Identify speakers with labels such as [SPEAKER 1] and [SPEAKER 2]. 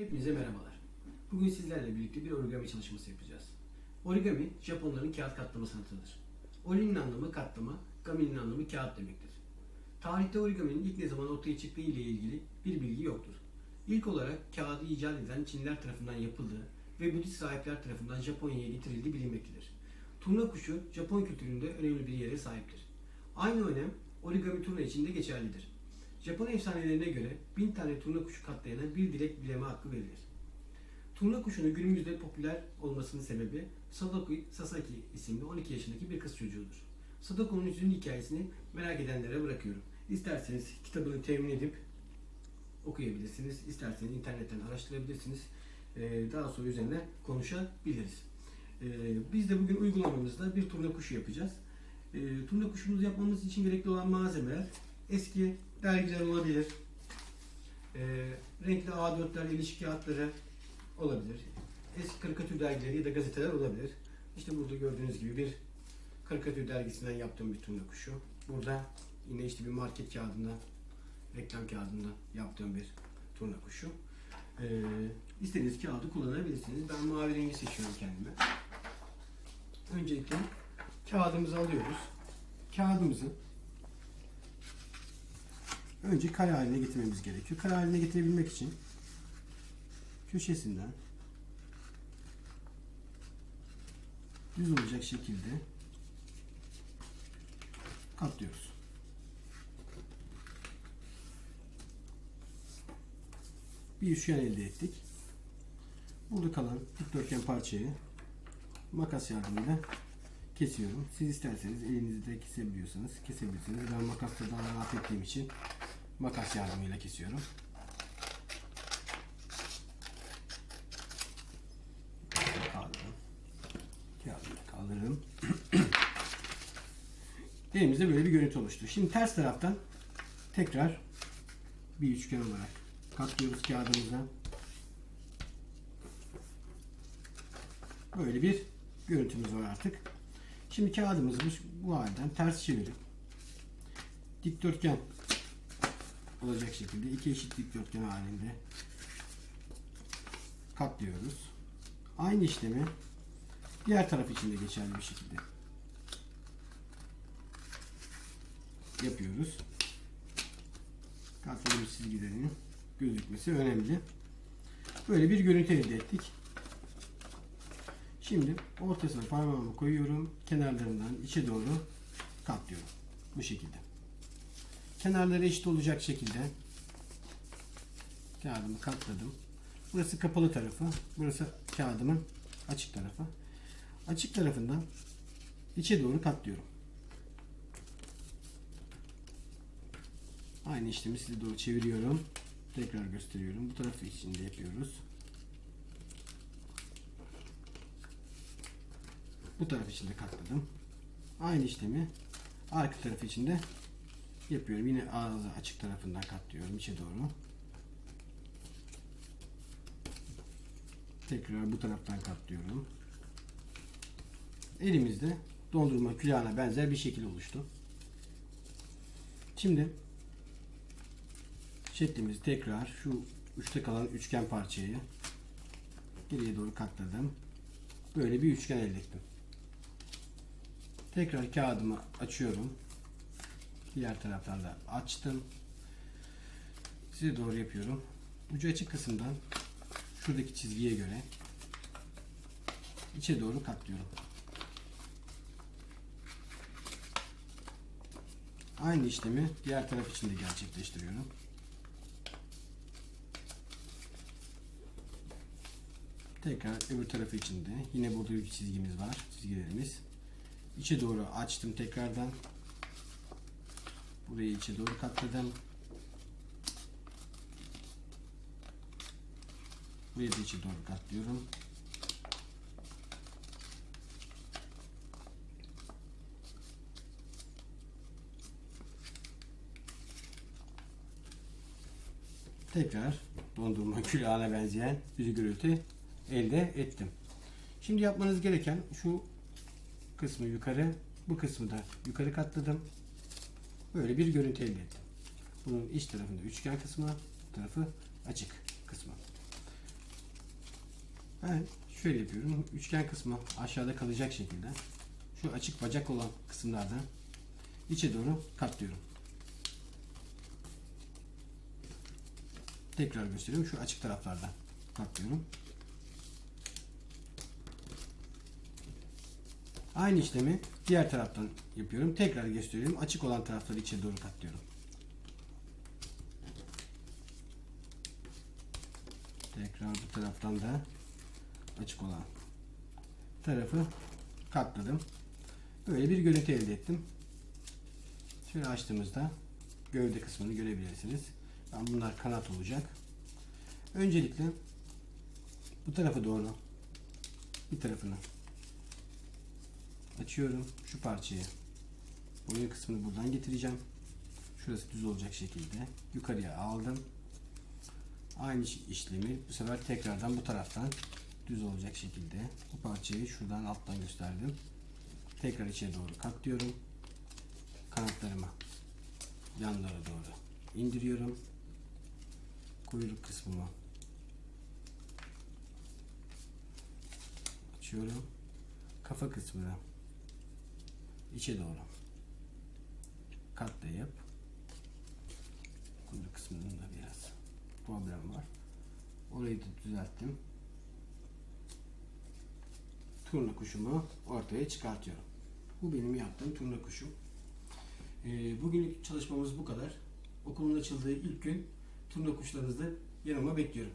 [SPEAKER 1] Hepinize merhabalar. Bugün sizlerle birlikte bir origami çalışması yapacağız. Origami, Japonların kağıt katlama sanatıdır. Ori'nin anlamı katlama, gami'nin anlamı kağıt demektir. Tarihte origaminin ilk ne zaman ortaya çıktığı ile ilgili bir bilgi yoktur. İlk olarak kağıdı icat eden Çinliler tarafından yapıldığı ve Budist sahipler tarafından Japonya'ya getirildiği bilinmektedir. Turna kuşu Japon kültüründe önemli bir yere sahiptir. Aynı önem origami turna için de geçerlidir. Japon efsanelerine göre bin tane turna kuşu katlayana bir dilek dileme hakkı verilir. Turna kuşunun günümüzde popüler olmasının sebebi Sadako Sasaki isimli 12 yaşındaki bir kız çocuğudur. Sadako'nun üzünün hikayesini merak edenlere bırakıyorum. İsterseniz kitabını temin edip okuyabilirsiniz. İsterseniz internetten araştırabilirsiniz. Daha sonra üzerine konuşabiliriz. Biz de bugün uygulamamızda bir turna kuşu yapacağız. Turna kuşumuzu yapmamız için gerekli olan malzemeler eski dergiler olabilir. Ee, renkli A4'ler, ilişki kağıtları olabilir. Eski karikatür dergileri ya da gazeteler olabilir. İşte burada gördüğünüz gibi bir karikatür dergisinden yaptığım bir turna kuşu. Burada yine işte bir market kağıdından, reklam kağıdından yaptığım bir turna kuşu. Ee, istediğiniz kağıdı kullanabilirsiniz. Ben mavi rengi seçiyorum kendime. Öncelikle kağıdımızı alıyoruz. Kağıdımızı önce kare haline getirmemiz gerekiyor. Kare haline getirebilmek için köşesinden düz olacak şekilde katlıyoruz. Bir üçgen elde ettik. Burada kalan dikdörtgen parçayı makas yardımıyla kesiyorum. Siz isterseniz elinizde kesebiliyorsanız kesebilirsiniz. Ben makasla daha rahat ettiğim için makas yardımıyla kesiyorum. Kaldırırım. Kağıdını kaldırırım. Elimizde böyle bir görüntü oluştu. Şimdi ters taraftan tekrar bir üçgen olarak katlıyoruz kağıdımıza. Böyle bir görüntümüz var artık. Şimdi kağıdımızı bu, bu halden ters çevirip dikdörtgen olacak şekilde iki eşit dikdörtgen halinde katlıyoruz. Aynı işlemi diğer taraf için de geçerli bir şekilde yapıyoruz. Katladığımız çizgilerinin gözükmesi önemli. Böyle bir görüntü elde ettik. Şimdi ortasına parmağımı koyuyorum. Kenarlarından içe doğru katlıyorum. Bu şekilde. Kenarları eşit olacak şekilde kağıdımı katladım. Burası kapalı tarafı. Burası kağıdımın açık tarafı. Açık tarafından içe doğru katlıyorum. Aynı işlemi size doğru çeviriyorum. Tekrar gösteriyorum. Bu tarafı için de yapıyoruz. Bu taraf için de katladım. Aynı işlemi arka tarafı için de yapıyorum. Yine ağzı açık tarafından katlıyorum içe doğru. Tekrar bu taraftan katlıyorum. Elimizde dondurma külahına benzer bir şekil oluştu. Şimdi şeklimizi tekrar şu üçte kalan üçgen parçayı geriye doğru katladım. Böyle bir üçgen elde ettim. Tekrar kağıdımı açıyorum. Diğer taraftan da açtım. Size doğru yapıyorum. Ucu açık kısımdan şuradaki çizgiye göre içe doğru katlıyorum. Aynı işlemi diğer taraf için de gerçekleştiriyorum. Tekrar öbür tarafı için de yine burada bir çizgimiz var. Çizgilerimiz. İçe doğru açtım tekrardan. Burayı içe doğru katladım. Burayı da içe doğru katlıyorum. Tekrar dondurma külahına benzeyen bir görüntü elde ettim. Şimdi yapmanız gereken şu kısmı yukarı, bu kısmı da yukarı katladım. Böyle bir görüntü elde ettim. Bunun iç tarafında üçgen kısmı, tarafı açık kısmı. Ben şöyle yapıyorum. Üçgen kısmı aşağıda kalacak şekilde şu açık bacak olan kısımlardan içe doğru katlıyorum. Tekrar gösteriyorum. Şu açık taraflardan katlıyorum. Aynı işlemi diğer taraftan yapıyorum. Tekrar gösteriyorum. Açık olan tarafları içe doğru katlıyorum. Tekrar bu taraftan da açık olan tarafı katladım. Böyle bir görüntü elde ettim. Şöyle açtığımızda gövde kısmını görebilirsiniz. Ben bunlar kanat olacak. Öncelikle bu tarafa doğru bir tarafını açıyorum. Şu parçayı boyun kısmını buradan getireceğim. Şurası düz olacak şekilde yukarıya aldım. Aynı iş- işlemi bu sefer tekrardan bu taraftan düz olacak şekilde bu parçayı şuradan alttan gösterdim. Tekrar içeri doğru katlıyorum. Kanatlarımı yanlara doğru indiriyorum. Kuyruk kısmımı açıyorum. Kafa kısmını içe doğru katlayıp kuyruk kısmında biraz problem var. Orayı da düzelttim. Turna kuşumu ortaya çıkartıyorum. Bu benim yaptığım turna kuşu. Ee, bugünlük çalışmamız bu kadar. Okulun açıldığı ilk gün turna kuşlarınızı yanıma bekliyorum.